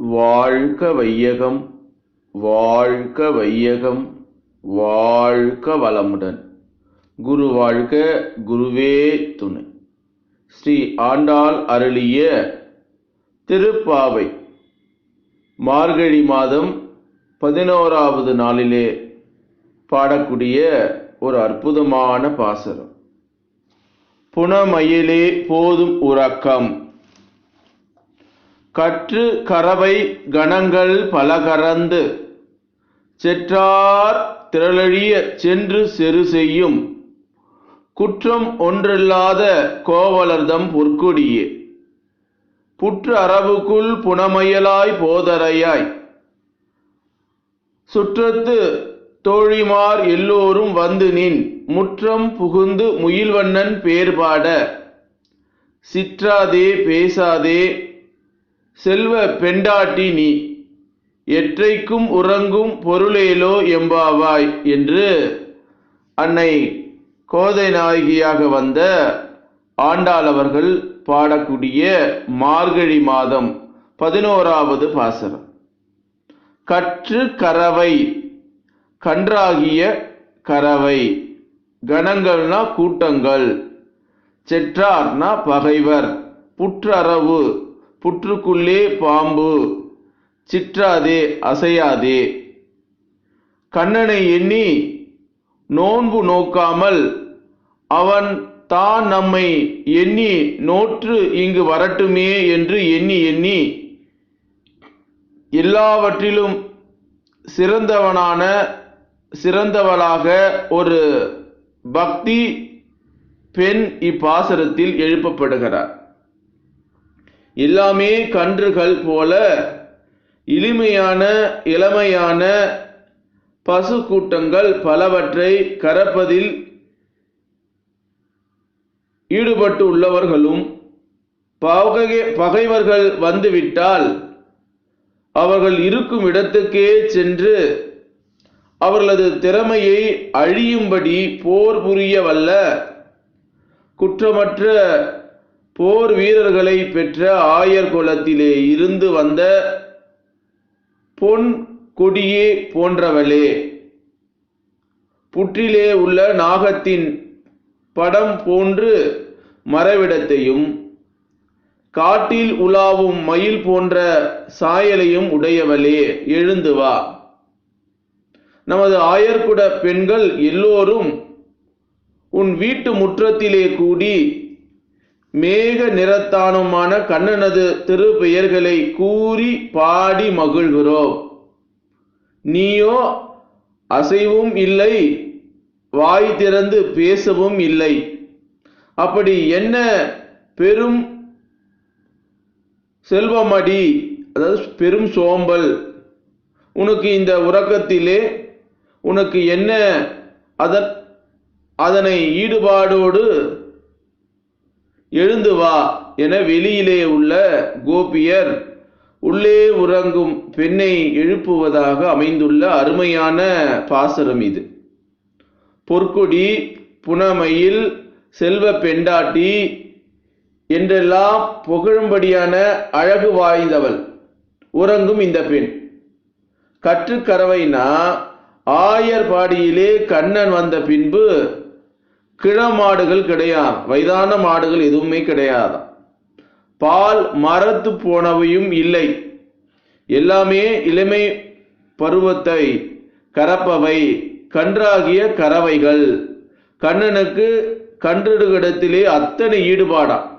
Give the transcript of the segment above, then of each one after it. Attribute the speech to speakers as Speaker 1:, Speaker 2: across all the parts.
Speaker 1: வாழ்க வையகம் வாழ்க வையகம் வாழ்க வளமுடன். குரு வாழ்க குருவே துணை. ஸ்ரீ ஆண்டாள் அருளிய திருப்பாவை. மார்கழி மாதம் பதினோராவது நாளிலே பாடக்கூடிய ஒரு அற்புதமான பாசரம். புனமயிலே போதும் உறக்கம். கற்று கரவை கணங்கள் பலகரந்து செற்றார் திரளழிய சென்று செரு செய்யும். குற்றம் ஒன்றில்லாத கோவலர்தம் பொற்கொடியே. புற்று அரவுக்குள் புனமயலாய் போதரையாய். சுற்றத்து தோழிமார் எல்லோரும் வந்து நின் முற்றம் புகுந்து முயில்வண்ணன் பேர்பாட. சிற்றாதே பேசாதே செல்வ பெண்டாட்டி நீ எற்றைக்கும் உறங்கும் பொருளேலோ எம்பாவாய் என்று அன்னை கோதை நாயகியாக வந்த ஆண்டாள் அவர்கள் பாடக்கூடிய மார்கழி மாதம் பதினோராவது பாசனம். கற்று கறவை கன்றாகிய கறவை கணங்கள்னா கூட்டங்கள் செற்றார்னா பகைவர் புற்றரவு புற்றுக்குள்ளே பாம்பு. சிற்றாதே அசையாதே. கண்ணனை எண்ணி நோன்பு நோக்காமல் அவன் தான் நம்மை எண்ணி நோற்று இங்கு வரட்டுமே என்று எண்ணி எண்ணி எல்லாவற்றிலும் சிறந்தவனான சிறந்தவளாக ஒரு பக்தி பெண் இப்பாசரத்தில் எழுப்பப்படுகிறார். எல்லாமே கன்றுகள் போல இளிமையான இளமையான பசு கூட்டங்கள் பலவற்றை கறப்பதில் ஈடுபட்டு உள்ளவர்களும் பகை பகைவர்கள் வந்துவிட்டால் அவர்கள் இருக்கும் இடத்துக்கே சென்று அவர்களது திறமையை அழியும்படி போர் புரிய வல்ல குற்றமற்ற போர் வீரர்களை பெற்ற ஆயர் குலத்திலே இருந்து வந்த பொன் கொடியே போன்றவளே. புற்றிலே உள்ள நாகத்தின் படம் போன்று மறைவிடத்தையும் காட்டில் உலாவும் மயில் போன்ற சாயலையும் உடையவளே எழுந்து வா. நமது ஆயர்குட பெண்கள் எல்லோரும் உன் வீட்டு முற்றத்திலே கூடி மேக நிறத்தானுமான கண்ணனது திருப்பெயர்களை கூறி பாடி மகிழ்கிறோம் நீயோ அசைவும் இல்லை வாய் திறந்து பேசவும் இல்லை. அப்படி என்ன பெரும் செல்வமடி அதாவது பெரும் சோம்பல்? உனக்கு இந்த உறக்கத்திலே உனக்கு என்ன அதன் அதனை ஈடுபாடோடு எழுந்து வா என வெளியிலே உள்ள கோபியர் உள்ளே உறங்கும் பெண்ணை எழுப்புவதாக அமைந்துள்ள அருமையான பாசரம் இது. பொற்கொடி புனமையில் செல்வ பெண்டாட்டி என்றெல்லாம் புகழும்படியான அழகு வாய்ந்தவள் உறங்கும் இந்த பெண். கற்றுக்கறவைனா ஆயர் பாடியிலே கண்ணன் வந்த பின்பு கிழமாடுகள் கிடையாது. வயதான மாடுகள் எதுவுமே கிடையாது. பால் மரத்து போனவையும் இல்லை. எல்லாமே இளமை பருவத்தை கறப்பவை கன்றாகிய கறவைகள். கண்ணனுக்கு கன்றிடுகிடத்திலே அத்தனை ஈடுபாடா?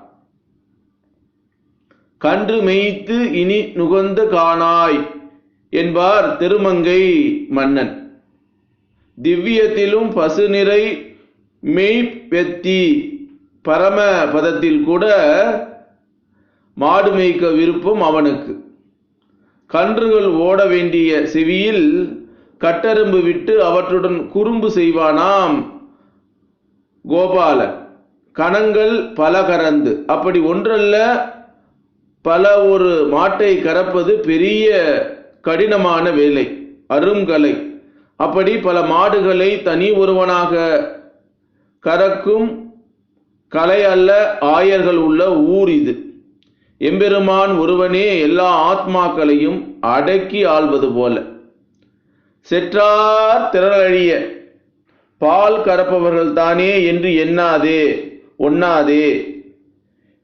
Speaker 1: கன்று மெய்த்து இனி நுகர்ந்து காணாய் என்பார் திருமங்கை மன்னன். திவ்யத்திலும் பசுநிறை மெய்ப்பெத்தி பரம பதத்தில் கூட மாடு மேய்க்க விருப்பம் அவனுக்கு. கன்றுகள் ஓட வேண்டிய செவியில் கட்டெரும்பு விட்டு அவற்றுடன் குறும்பு செய்வானாம் கோபால. கணங்கள் பல கறந்து அப்படி ஒன்றல்ல பல ஒரு மாட்டை கறப்பது பெரிய கடினமான வேலை அருங்கலை. அப்படி பல மாடுகளை தனி ஒருவனாக கறக்கும் கலை அல்ல ஆயர்கள் உள்ள ஊர் இது. எம்பெருமான் ஒருவனே எல்லா ஆத்மாக்களையும் அடக்கி ஆள்வது போல. செற்றார் திரளழிய பால் கறப்பவர்கள் தானே என்று எண்ணாதே ஒண்ணாதே.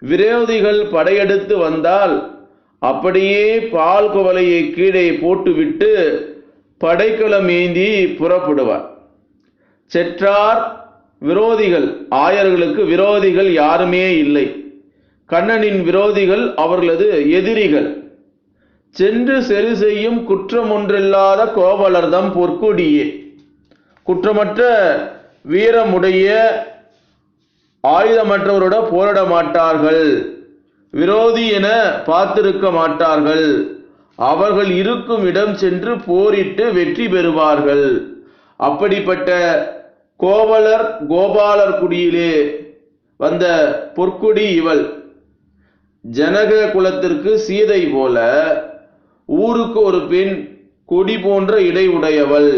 Speaker 1: விரோதிகள் படையெடுத்து வந்தால் அப்படியே பால் குவலையை கீழே போட்டுவிட்டு படைக்கலம் ஏந்தி புறப்படுவார். செற்றார் விரோதிகள் ஆயர்களுக்கு விரோதிகள் யாருமே இல்லை. கண்ணனின் விரோதிகள் அவர்களது எதிரிகள். சென்று செரு செய்யும் குற்றம் ஒன்றில்லாத கோவலர்தம் பொற்கொடியே. குற்றமற்ற வீரமுடைய ஆயுதமற்றவரோட போரிட மாட்டார்கள். விரோதி என பார்த்திருக்க மாட்டார்கள். அவர்கள் இருக்கும் இடம் சென்று போரிட்டு வெற்றி பெறுவார்கள். அப்படிப்பட்ட கோவலர் கோபாலர் குடியிலே வந்த பொற்குடி இவள். ஜனக குலத்திற்கு சீதை போல ஊருக்கு ஒரு பெண் கொடி போன்ற இடை உடையவள்.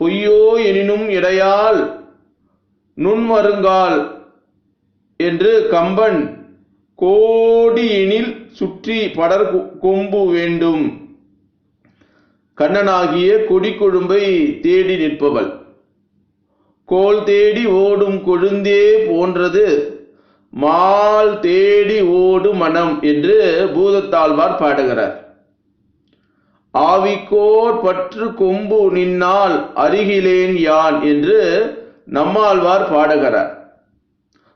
Speaker 1: பொய்யோ எனினும் இடையால் நுண்மருங்கால் என்று கம்பன் கோடியினில் சுற்றி படர் கொம்பு வேண்டும். கண்ணனாகிய கொடி கொழும்பை தேடி நிற்பவள். கோல் தேடி ஓடும் கொழுந்தே போன்றது. மால் தேடி ஓடு மனம் என்று பூதத்தாழ்வார் பாடுகிறார். ஆவிக்கோர் பற்று கொம்பு நின்னால் அருகிலேன் யான் என்று நம்மாழ்வார் பாடுகிறார்.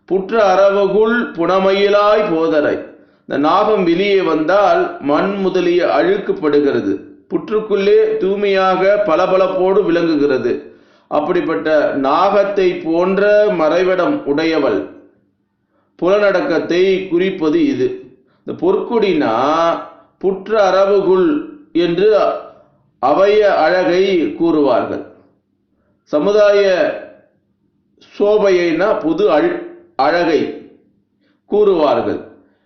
Speaker 1: புற்ற அரவகுள் புனமயிலாய் போதரை. இந்த நாகம் வெளியே வந்தால் மண் முதலிய அழுக்குப்படுகிறது. புற்றுக்குள்ளே தூய்மையாக பளபளப்போடு விளங்குகிறது. அப்படிப்பட்ட நாகத்தை போன்ற மறைவிடம் உடையவள். புலனடக்கத்தை குறிப்பது இது. இந்த பொற்குடினா புற்ற அரபுகுள் என்று அவைய அழகை கூறுவார்கள். சமுதாய சோபையைனா புது அழ் அழகை கூறுவார்கள்.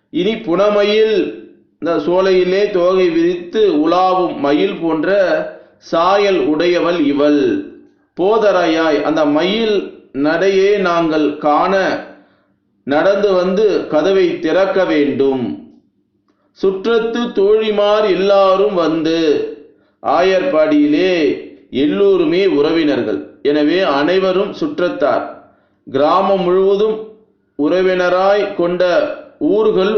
Speaker 1: இனி புனமயில் இந்த சோலையிலே தோகை விரித்து உலாவும் மயில் போன்ற சாயல் உடையவள் இவள். போதரையாய் அந்த மயில் நடையே நாங்கள் காண நடந்து வந்து கதவை திறக்க வேண்டும். சுற்றத்து தோழிமார் எல்லாரும் வந்து ஆயர்பாடியிலே எல்லோருமே உறவினர்கள். எனவே அனைவரும் சுற்றத்தார். கிராமம் முழுவதும் உறவினராய் கொண்ட ஊர்கள்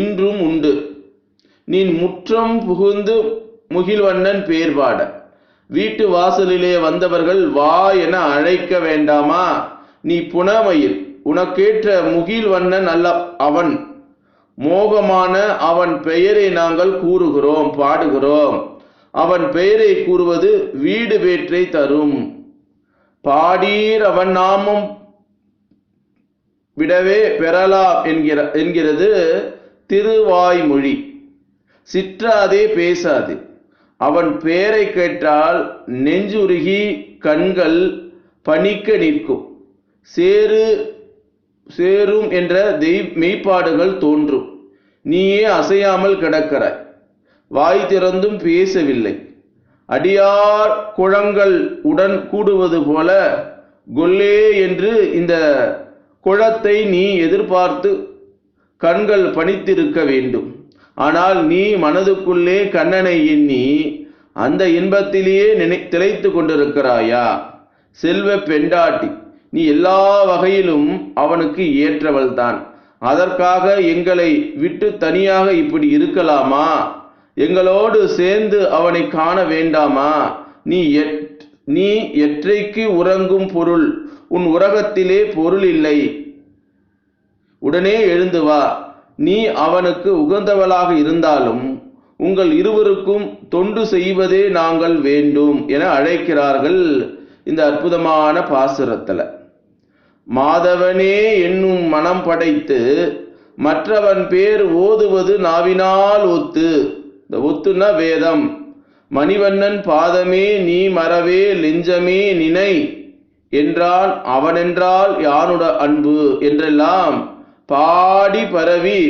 Speaker 1: இன்றும் உண்டு. நீ முற்றம் புகுந்து முகில்வண்ணன் பேர்பாட வீட்டு வாசலிலே வந்தவர்கள் வா என அழைக்க வேண்டாமா? நீ புனமயில் உனக்கேற்ற முகில் வண்ணன் அல்ல அவன் மோகமான அவன் பெயரை நாங்கள் கூறுகிறோம் பாடுகிறோம். அவன் பெயரை கூறுவது வீடு வேற்றை தரும். பாடீர் அவன் நாமம் விடவே பெறலாம் என்கிற என்கிறது திருவாய்மொழி. சிற்றாதே பேசாதே. அவன் பெயரை கேட்டால் நெஞ்சுருகி கண்கள் பணிக்க நிற்கும். சேரு சேரும் என்ற தெய் மெய்ப்பாடுகள் தோன்றும். நீயே அசையாமல் கிடக்கிறாய். வாய் திறந்தும் பேசவில்லை. அடியார் குழங்கள் உடன் கூடுவது போல கொல்லே என்று இந்த குளத்தை நீ எதிர்பார்த்து கண்கள் பணித்திருக்க வேண்டும். ஆனால் நீ மனதுக்குள்ளே கண்ணனை எண்ணி அந்த இன்பத்திலேயே நினை திளைத்து கொண்டிருக்கிறாயா? செல்வ பெண்டாட்டி நீ எல்லா வகையிலும் அவனுக்கு ஏற்றவள்தான் அதற்காக எங்களை விட்டு தனியாக இப்படி இருக்கலாமா? எங்களோடு சேர்ந்து அவனை காண வேண்டாமா? நீ எட்- நீ எற்றைக்கு உறங்கும் பொருள் உன் உரகத்திலே பொருள் இல்லை. உடனே எழுந்து வா. நீ அவனுக்கு உகந்தவளாக இருந்தாலும் உங்கள் இருவருக்கும் தொண்டு செய்வதே நாங்கள் வேண்டும் என அழைக்கிறார்கள் இந்த அற்புதமான பாசுரத்தில். மாதவனே என்னும் மனம் படைத்து மற்றவன் பேர் ஓதுவது நாவினால் ஒத்து. இந்த ஒத்துனா வேதம். மணிவண்ணன் பாதமே நீ மறவே லிஞ்சமே நினை. என்றான் அவனென்றால் யானுட அன்பு என்றெல்லாம் பாடி பரவி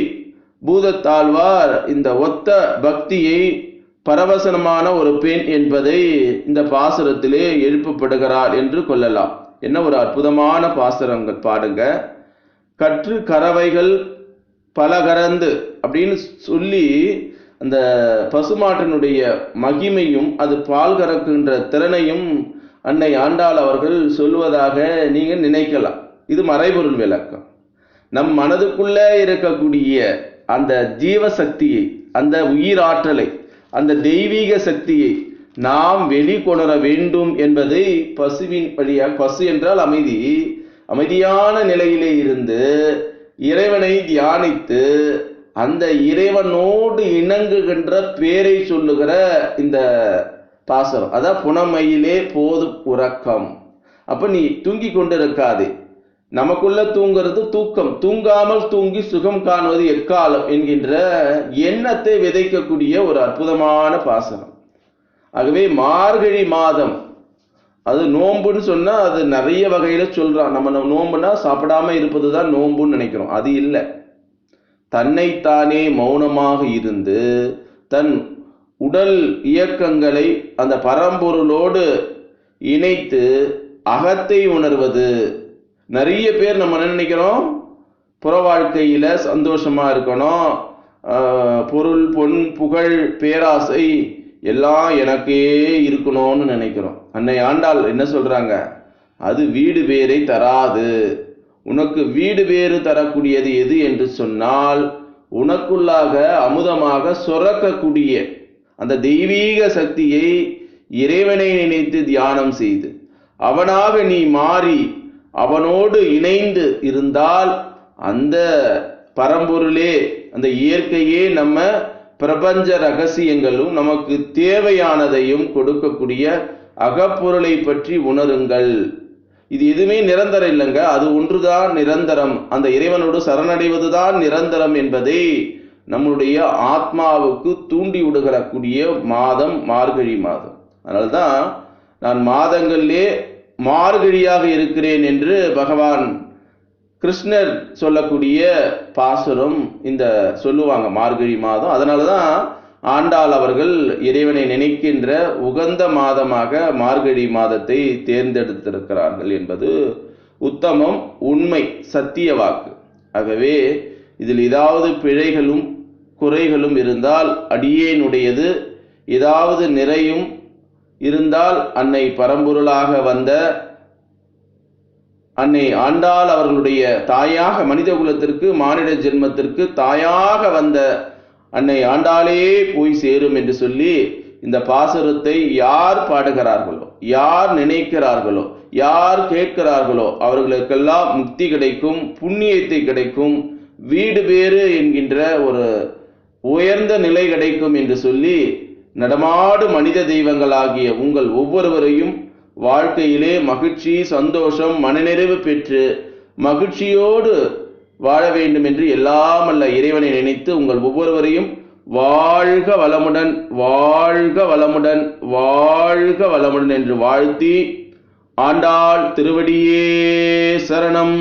Speaker 1: பூதத்தாழ்வார் இந்த ஒத்த பக்தியை பரவசனமான ஒரு பெண் என்பதை இந்த பாசுரத்திலே எழுப்பப்படுகிறார் என்று கொள்ளலாம். என்ன ஒரு அற்புதமான பாசுரங்கள் பாடுங்க. கற்று கறவைகள் பலகரந்து அப்படின்னு சொல்லி அந்த பசுமாட்டினுடைய மகிமையும் அது பால் கறக்குன்ற திறனையும் அன்னை ஆண்டாள் அவர்கள் சொல்வதாக நீங்கள் நினைக்கலாம். இது மறைபொருள் விளக்கம். நம் மனதுக்குள்ளே இருக்கக்கூடிய அந்த ஜீவசக்தியை அந்த உயிராற்றலை அந்த தெய்வீக சக்தியை நாம் வெளிக்கொணர வேண்டும் என்பதை பசுவின் வழியாக பசு என்றால் அமைதி. அமைதியான நிலையிலே இருந்து இறைவனை தியானித்து அந்த இறைவனோடு இணங்குகின்ற பேரை சொல்லுகிற இந்த பாசனம் அதான் புனமையிலே போது உறக்கம். அப்ப நீ தூங்கி கொண்டிருக்காதே. நமக்குள்ள தூங்குறது தூக்கம். தூங்காமல் தூங்கி சுகம் காணுவது எக்காலம் என்கின்ற எண்ணத்தை விதைக்கக்கூடிய ஒரு அற்புதமான பாசனம். ஆகவே மார்கழி மாதம் அது நோம்புன்னு சொன்னால் அது நிறைய வகையில் சொல்கிறான் நம்ம நோம்புனா சாப்பிடாமல் சாப்பிடாம இருப்பது தான் நோம்புன்னு நினைக்கிறோம். அது இல்லை. தன்னைத்தானே மௌனமாக இருந்து தன் உடல் இயக்கங்களை அந்த பரம்பொருளோடு இணைத்து அகத்தை உணர்வது நிறைய பேர் நம்ம என்ன நினைக்கிறோம்? புற வாழ்க்கையில சந்தோஷமா இருக்கணும். பொருள் பொன் புகழ் பேராசை எல்லாம் எனக்கே இருக்கணும்னு நினைக்கிறோம். அன்னை ஆண்டாள் என்ன சொல்றாங்க? அது வீடு பேரை தராது. உனக்கு வீடு பேறு தரக்கூடியது எது என்று சொன்னால் உனக்குள்ளாக அமுதமாக சுரக்கக்கூடிய அந்த தெய்வீக சக்தியை இறைவனை நினைத்து தியானம் செய்து அவனாக நீ மாறி அவனோடு இணைந்து இருந்தால் அந்த பரம்பொருளே அந்த இயற்கையே நம்ம பிரபஞ்ச ரகசியங்களும் நமக்கு தேவையானதையும் கொடுக்கக்கூடிய அகப்பொருளை பற்றி உணருங்கள். இது எதுவுமே நிரந்தரம் இல்லைங்க. அது ஒன்றுதான் நிரந்தரம். அந்த இறைவனோடு சரணடைவதுதான் நிரந்தரம் என்பதை நம்மளுடைய ஆத்மாவுக்கு தூண்டி விடுகிறக்கூடிய மாதம் மார்கழி மாதம். அதனால்தான் நான் மாதங்களிலே மார்கழியாக இருக்கிறேன் என்று பகவான் கிருஷ்ணர் சொல்லக்கூடிய பாசுரம் இந்த சொல்லுவாங்க மார்கழி மாதம். அதனால தான் ஆண்டாள் அவர்கள் இறைவனை நினைக்கின்ற உகந்த மாதமாக மார்கழி மாதத்தை தேர்ந்தெடுத்திருக்கிறார்கள் என்பது உத்தமம் உண்மை சத்திய வாக்கு. ஆகவே இதில் ஏதாவது பிழைகளும் குறைகளும் இருந்தால் அடியேனுடையது. ஏதாவது நிறையும் இருந்தால் அன்னை பரம்பொருளாக வந்த அன்னை ஆண்டாள் அவர்களுடைய தாயாக மனித குலத்திற்கு மானிட ஜென்மத்திற்கு தாயாக வந்த அன்னை ஆண்டாளே போய் சேரும் என்று சொல்லி இந்த பாசுரத்தை யார் பாடுகிறார்களோ யார் நினைக்கிறார்களோ யார் கேட்கிறார்களோ அவர்களுக்கெல்லாம் முக்தி கிடைக்கும் புண்ணியத்தை கிடைக்கும் வீடு பேறு என்கின்ற ஒரு உயர்ந்த நிலை கிடைக்கும் என்று சொல்லி நடமாடு மனித தெய்வங்களாகிய உங்கள் ஒவ்வொருவரையும் வாழ்க்கையிலே மகிழ்ச்சி சந்தோஷம் மனநிறைவு பெற்று மகிழ்ச்சியோடு வாழ வேண்டும் என்று எல்லாம் அல்ல இறைவனை நினைத்து உங்கள் ஒவ்வொருவரையும் வாழ்க வளமுடன் வாழ்க வளமுடன் வாழ்க வளமுடன் என்று வாழ்த்தி ஆண்டாள் திருவடியே சரணம்.